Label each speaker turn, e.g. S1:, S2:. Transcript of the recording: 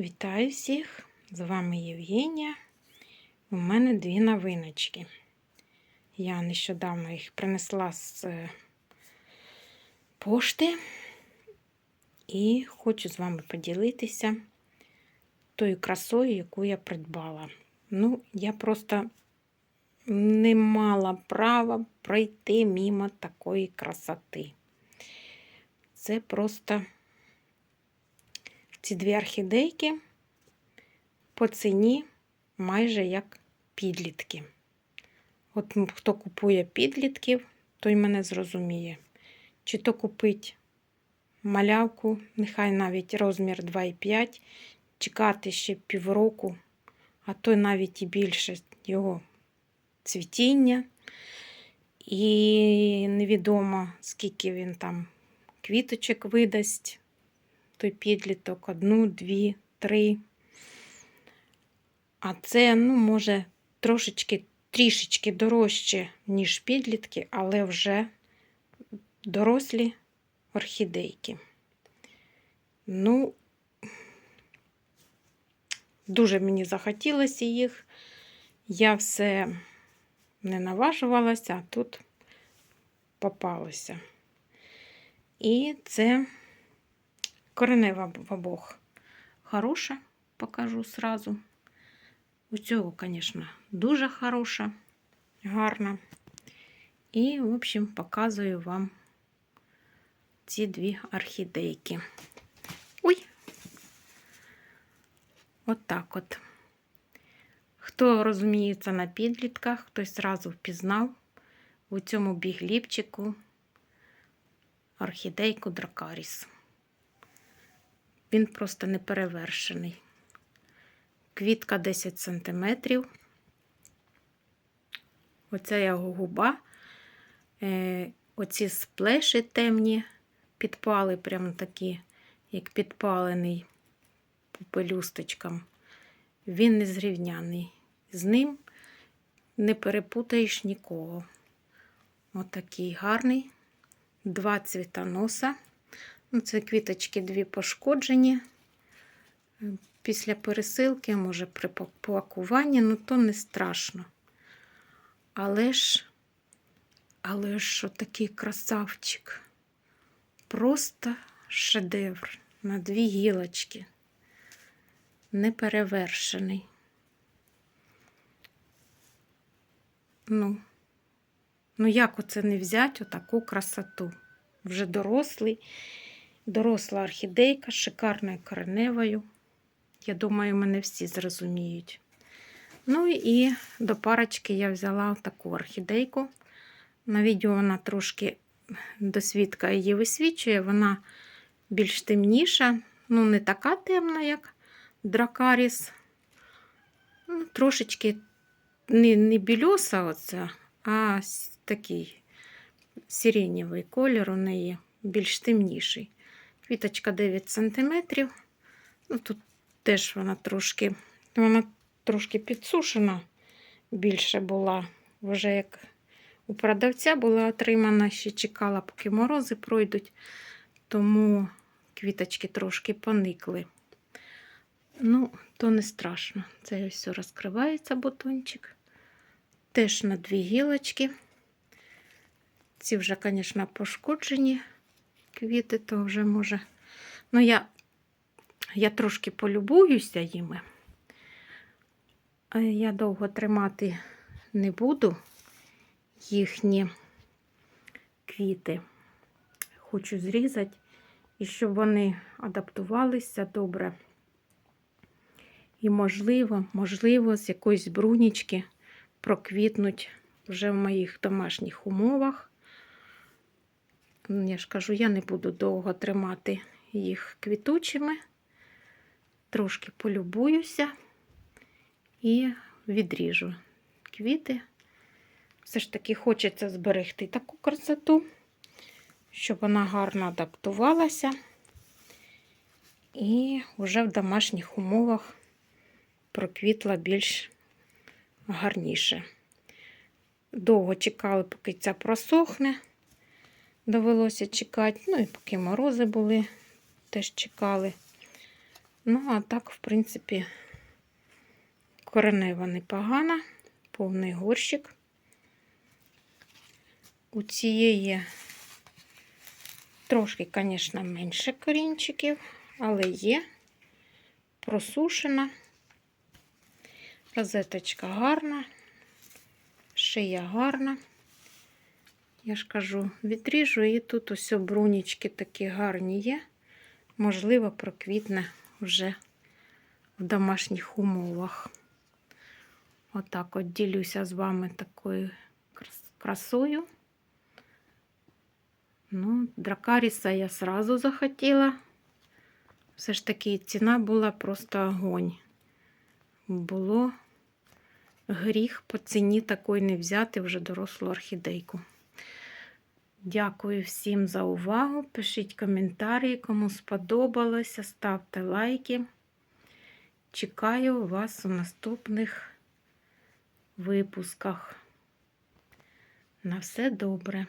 S1: Вітаю всіх! З вами Євгенія. У мене дві новиночки. Я нещодавно їх принесла з е, пошти і хочу з вами поділитися тою красою, яку я придбала. Ну, я просто не мала права пройти мимо такої красоти. Це просто ці дві орхідейки по ціні майже як підлітки. От хто купує підлітків, той мене зрозуміє. Чи то купить малявку, нехай навіть розмір 2,5, чекати ще півроку, а то навіть і більше його цвітіння. І невідомо, скільки він там квіточок видасть той підліток, одну, дві, три. А це, ну, може, трошечки, трішечки дорожче, ніж підлітки, але вже дорослі орхідейки. Ну, дуже мені захотілося їх. Я все не наважувалася, а тут попалося. І це коренева в обох хороша, покажу сразу. У цього, звісно, дуже хороша, гарна. І, в общем, показую вам ці дві орхідейки. Ой! От так от. Хто розуміється на підлітках, хтось зразу впізнав у цьому бігліпчику орхідейку Дракаріс. Він просто неперевершений. Квітка 10 см. Оця його губа. Е, оці сплеші темні, підпали, прямо такі, як підпалений по пелюсточкам. Він незрівняний. З ним не перепутаєш нікого. Отакий гарний. Два цвітоноса. Ну, Це квіточки дві пошкоджені. Після пересилки, може, при пакуванні, ну то не страшно. Але ж, але ж такий красавчик. Просто шедевр на дві гілочки. Неперевершений. Ну, ну як оце не взяти отаку красоту? Вже дорослий. Доросла орхідейка з шикарною кореневою. Я думаю, мене всі зрозуміють. Ну і до парочки я взяла таку орхідейку. На відео вона трошки до свідка її висвічує, вона більш темніша, ну, не така темна, як дракаріс. Ну, Трошечки не не більоса, оця, а такий сиренєвий колір у неї більш темніший. Квіточка 9 см. Ну, Тут теж вона трошки вона трошки підсушена, більше була. Вже як у продавця була отримана, ще чекала, поки морози пройдуть, тому квіточки трошки поникли. Ну, то не страшно. Це ось все розкривається бутончик. Теж на дві гілочки. Ці вже, звісно, пошкоджені квіти, то вже може. Ну, я я трошки полюбуюся їми. Я довго тримати не буду їхні квіти. Хочу зрізати, і щоб вони адаптувалися добре. І, можливо, можливо, з якоїсь брунічки проквітнуть вже в моїх домашніх умовах. Я ж кажу, я не буду довго тримати їх квітучими, трошки полюбуюся і відріжу квіти. Все ж таки хочеться зберегти таку красоту, щоб вона гарно адаптувалася і вже в домашніх умовах проквітла більш гарніше. Довго чекали, поки ця просохне довелося чекати. Ну і поки морози були, теж чекали. Ну, а так, в принципі, коренева непогана, повний горщик. У цієї трошки, звісно, менше корінчиків, але є просушена. Розеточка гарна, шия гарна. Я ж кажу, відріжу і тут ось брунічки такі гарні є. Можливо, проквітне вже в домашніх умовах. Отак от ділюся з вами такою красою. Ну, дракаріса я сразу захотіла. Все ж таки ціна була просто огонь. Було гріх по ціні такої не взяти вже дорослу орхідейку. Дякую всім за увагу. Пишіть коментарі, кому сподобалося, ставте лайки. Чекаю вас у наступних випусках. На все добре.